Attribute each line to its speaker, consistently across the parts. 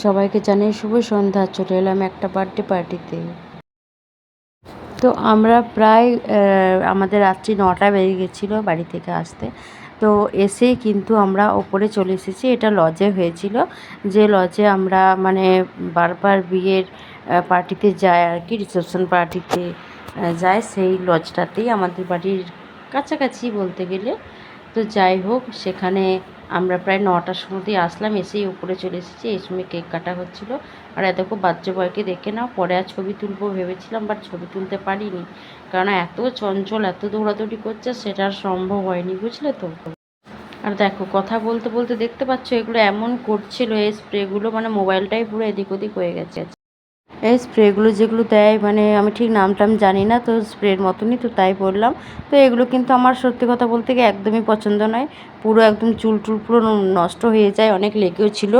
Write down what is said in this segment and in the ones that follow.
Speaker 1: সবাইকে জানিয়ে শুভ সন্ধ্যা, চলে এলাম একটা বার্থডে পার্টিতে তো। আমরা প্রায় আমাদের রাত্রি নটা বেজে গেছিল বাড়ি থেকে আসতে। তো এসে কিন্তু আমরা ওপরে চলে এসেছি। এটা লজে হয়েছিল। যে লজে আমরা মানে বারবার বিয়ের পার্টিতে যাই আর কি রিসেপশন পার্টিতে যায় সেই লজটাতেই আমাদের বাড়ির কাছাকাছি বলতে গেলে। তো যাই হোক, সেখানে আমরা প্রায় নটার সময়তেই আসলাম, এসেই উপরে চলে এসেছি, এই সময় কেক কাটা হচ্ছিল। আর এত বাচ্চা বয়কে দেখে নাও, পরে আর ছবি তুলবো ভেবেছিলাম বাট ছবি তুলতে পারিনি। কারণ এত চঞ্চল, এত দৌড়াদৌড়ি করছে, সেটা আর সম্ভব হয়নি, বুঝলে তো? আর দেখো, কথা বলতে বলতে দেখতে পাচ্ছ, এগুলো এমন করছিল, এই স্প্রেগুলো মানে মোবাইলটাই পুরো এদিক ওদিক হয়ে গেছে। এই স্প্রেগুলো যেগুলো দেয় মানে আমি ঠিক নাম টাম জানি না, তো স্প্রের মতনই তো তাই বললাম। তো এগুলো কিন্তু আমার সত্যি কথা বলতে গিয়ে একদমই পছন্দ নয়। পুরো একদম চুল টুল পুরো নষ্ট হয়ে যায়, অনেক লেগেও ছিল।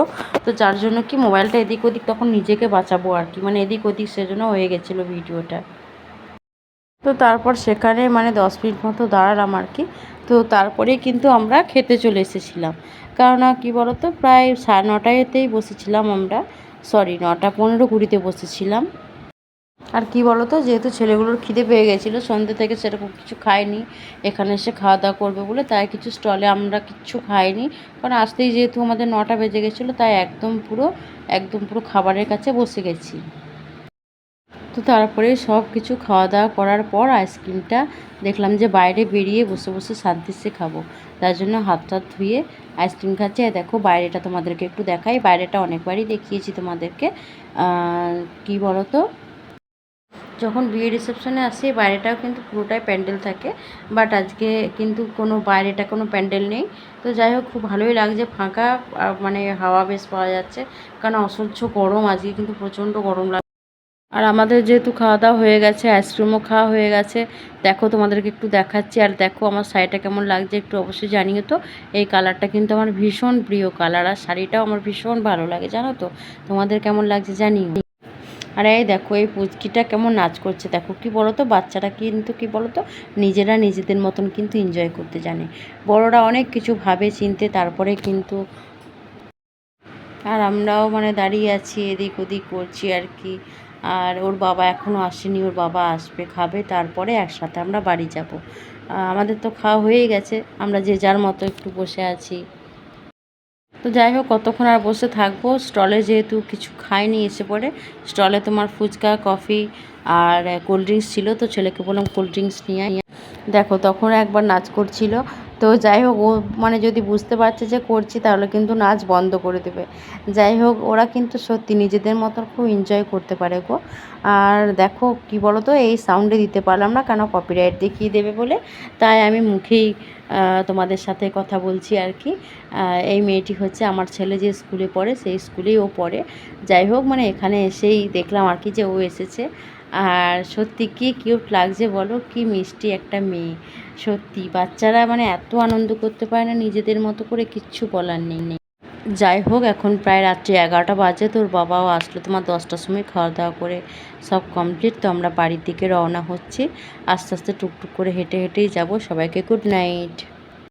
Speaker 1: তো যার জন্য কি মোবাইলটা এদিক ওদিক তখন নিজেকে বাঁচাবো আর কি মানে এদিক ওদিক সেজন্য হয়ে গেছিল ভিডিওটা। তো তারপর সেখানে মানে দশ মিনিট মতো দাঁড়ালাম আর কি। তো তারপরেই কিন্তু আমরা খেতে চলে এসেছিলাম। কেননা কি বলতো, প্রায় সাড়ে নটায়তেই বসেছিলাম আমরা। সরি নটা পনেরো কুড়িতে বসেছিলাম। আর কি তো যেহেতু ছেলেগুলোর খিদে পেয়ে গেছিল, সন্ধ্যে থেকে সেরকম কিছু খায়নি এখানে এসে খাওয়া দাওয়া করবে বলে তাই কিছু স্টলে আমরা কিচ্ছু খাইনি। কারণ আসতেই যেহেতু আমাদের নটা বেজে গেছিল, তাই একদম পুরো একদম পুরো খাবারের কাছে বসে গেছি। তো তারপরে সব কিছু খাওয়া দাওয়া করার পর আইসক্রিমটা দেখলাম যে বাইরে বেরিয়ে বসে বসে শান্তিসে খাব। তার জন্য হাত টাত ধুয়ে আইসক্রিম খাচ্ছি। দেখো বাইরেটা তোমাদেরকে একটু দেখাই। বাইরেটা অনেকবারই দেখিয়েছি তোমাদেরকে। কি বলো তো যখন বিয়ে রিসেপশনে আসি, বাইরেটাও কিন্তু পুরোটাই প্যান্ডেল থাকে। বাট আজকে কিন্তু কোনো বাইরেটা কোনো প্যান্ডেল নেই। তো যাই হোক, খুব ভালোই লাগছে। ফাঁকা মানে হাওয়া বেশ পাওয়া যাচ্ছে। কারণ অসহ্য গরম আজকে কিন্তু প্রচণ্ড গরম লাগে আর আমাদের যেহেতু খাওয়া দাওয়া হয়ে গেছে আইসক্রিমও খাওয়া হয়ে গেছে, দেখো তোমাদেরকে একটু দেখাচ্ছি আর দেখো আমার শাড়িটা কেমন লাগছে, একটু অবশ্যই জানিও তো। এই কালারটা কিন্তু আমার ভীষণ প্রিয় কালার আর শাড়িটাও আমার ভীষণ ভালো লাগে, জানো তো? তোমাদের কেমন লাগছে জানিও। আর এই দেখো, এই পুচকিটা কেমন নাচ করছে, দেখো কি বলো তো বাচ্চারা কিন্তু কি বলো তো নিজেরা নিজেদের মতন কিন্তু এনজয় করতে জানে। বড়রা অনেক কিছু ভাবে, চিনতে, তারপরে কিন্তু আর আমরাও মানে দাঁড়িয়ে আছি, এদিক ওদিক করছি আর কি। আর ওর বাবা এখনও আসেনি, ওর বাবা আসবে, খাবে, তারপরে একসাথে আমরা বাড়ি যাব। আমাদের তো খাওয়া হয়েই গেছে, আমরা যে যার মতো একটু বসে আছি। তো যাই হোক, কতক্ষণ আর বসে থাকব? স্টলে যেহেতু কিছু খাইনি এসে পড়ে, স্টলে তোমার ফুচকা, কফি আর কোল্ড ড্রিঙ্কস ছিল, তো ছেলেকে বললাম কোল্ড ড্রিঙ্কস নিয়ে দেখো, তখন একবার নাচ করছিল তো যাই হোক, ও মানে যদি বুঝতে পারছে যে করছি, তাহলে কিন্তু নাচ বন্ধ করে দেবে। যাই হোক, ওরা কিন্তু সত্যি নিজেদের মতন খুব এনজয় করতে পারে গো। আর দেখো, কি বলো তো এই সাউন্ডে দিতে পারলাম না, কেন কপিরাইট দেখিয়ে দেবে বলে। তাই আমি মুখেই তোমাদের সাথে কথা বলছি আর কি। এই মেয়েটি হচ্ছে আমার ছেলে যে স্কুলে পড়ে, সেই স্কুলেই ও পড়ে। যাই হোক মানে এখানে এসেই দেখলাম আর কি যে ও এসেছে। আর সত্যি কি কিউট লাগছে বলো? কি মিষ্টি একটা মেয়ে। সত্যি, বাচ্চারা মানে এত আনন্দ করতে পারে না, নিজেদের মতো করে কিচ্ছু বলার নেই নেই। যাই হোক, এখন প্রায় রাত্রি এগারোটা বাজে, তোর বাবাও আসলো তোমার দশটার সময় খাওয়া দাওয়া করে। সব কমপ্লিট তো আমরা বাড়ির দিকে রওনা হচ্ছি। আস্তে আস্তে টুকটুক করে হেঁটে হেঁটেই যাব। সবাইকে গুড নাইট